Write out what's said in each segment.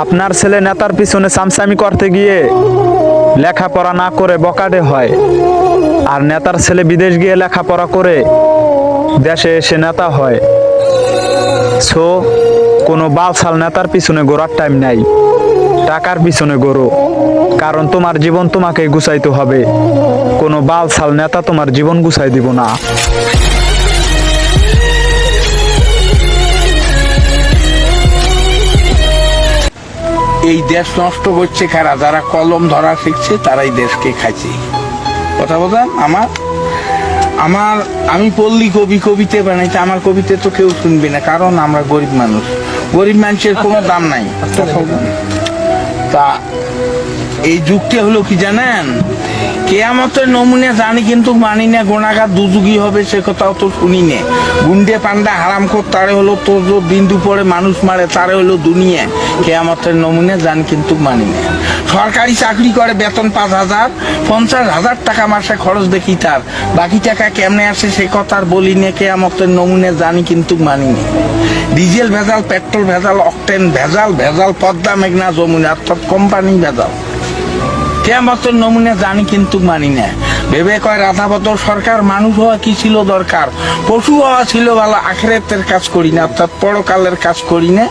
আপনার ছেলে নেতার পিছনে সামসামি করতে গিয়ে লেখাপড়া না করে বকাটে হয়। আর নেতার ছেলে বিদেশ গিয়ে লেখাপড়া করে দেশে এসে নেতা হয়। সো, কোনো বালসাল নেতার পিছনে গোড়ার টাইম নাই। টাকার পিছনে গড়ো কারণ তোমার জীবন তোমাকে গুছাইতে হবে। কোনো বালসাল নেতা তোমার জীবন গুছাই দিব না। এই দেশ নষ্ট করছে কারা? যারা কলম ধরা শিখছে তারাই দেশকে খাইছে। কথা বলেন আমার? আমার আমি পল্লী কবি কবিতে বানাইতে আমার কবিতে তো কেউ শুনবে না কারণ আমরা গরিব মানুষ। গরিব মানুষের কোনো দাম নাই। তা এই যুগটা হলো কি জানেন? কেয়ামতের নমুনে জানি কিন্তু মানি না, গোনাগার দুযুগী হবে, সে কথাও তো শুনি নে। গুন্ডে পান্ডা হারাম কর তারে হলো তোর যে দিন দুপুরে মানুষ মারে, তারে হলো দুনিয়া। কেয়ামতের নমুনে জানি কিন্তু মানি না। সরকারি চাকরি করে বেতন পাঁচ হাজার, পঞ্চাশ হাজার টাকা মাসে খরচ দেখি তার। বাকি টাকা কেমনে আসে সে কথা আর বলি নে, কেয়ামতের নমুনে জানি কিন্তু মানি নে। ডিজেল ভেজাল, পেট্রোল ভেজাল, অকটেন ভেজাল ভেজাল, পদ্মা, মেঘনা, যমুনা, অর্থাৎ কোম্পানি ভেজাল। কেমতের নমুনা জানি কিন্তু মানি না। ভেবে কয় রাধাবত সরকার, মানুষ হওয়া কি ছিল দরকার? পশু হওয়া ছিল ভালো, আখেরাতের কাজ করি না, অর্থাৎ পরকালের কাজ করি না।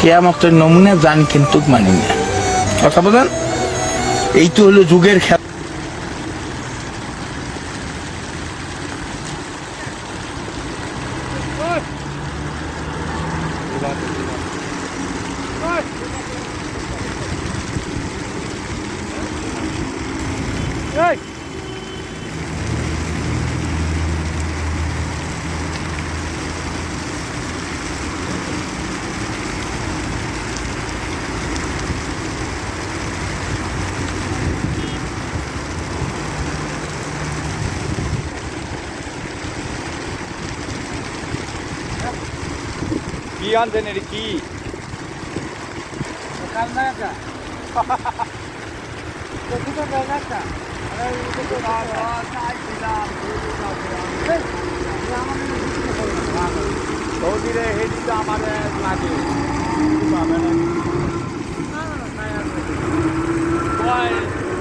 কেয়ামতের নমুনা জানি কিন্তু মানি না। কথা বলেন? এই তো হলো যুগের খেলা। はい気安全に力。わかんないか。এর কি সৌদিরে হেডি তো আমাদের লাগে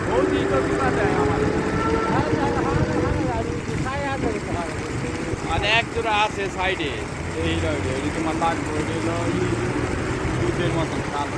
সৌদি তো দিবা দেয় আমাদের মানে এক জোড়া আছে সাইডে। এই তোমার ওইটা হলো দুধের মতন কালো।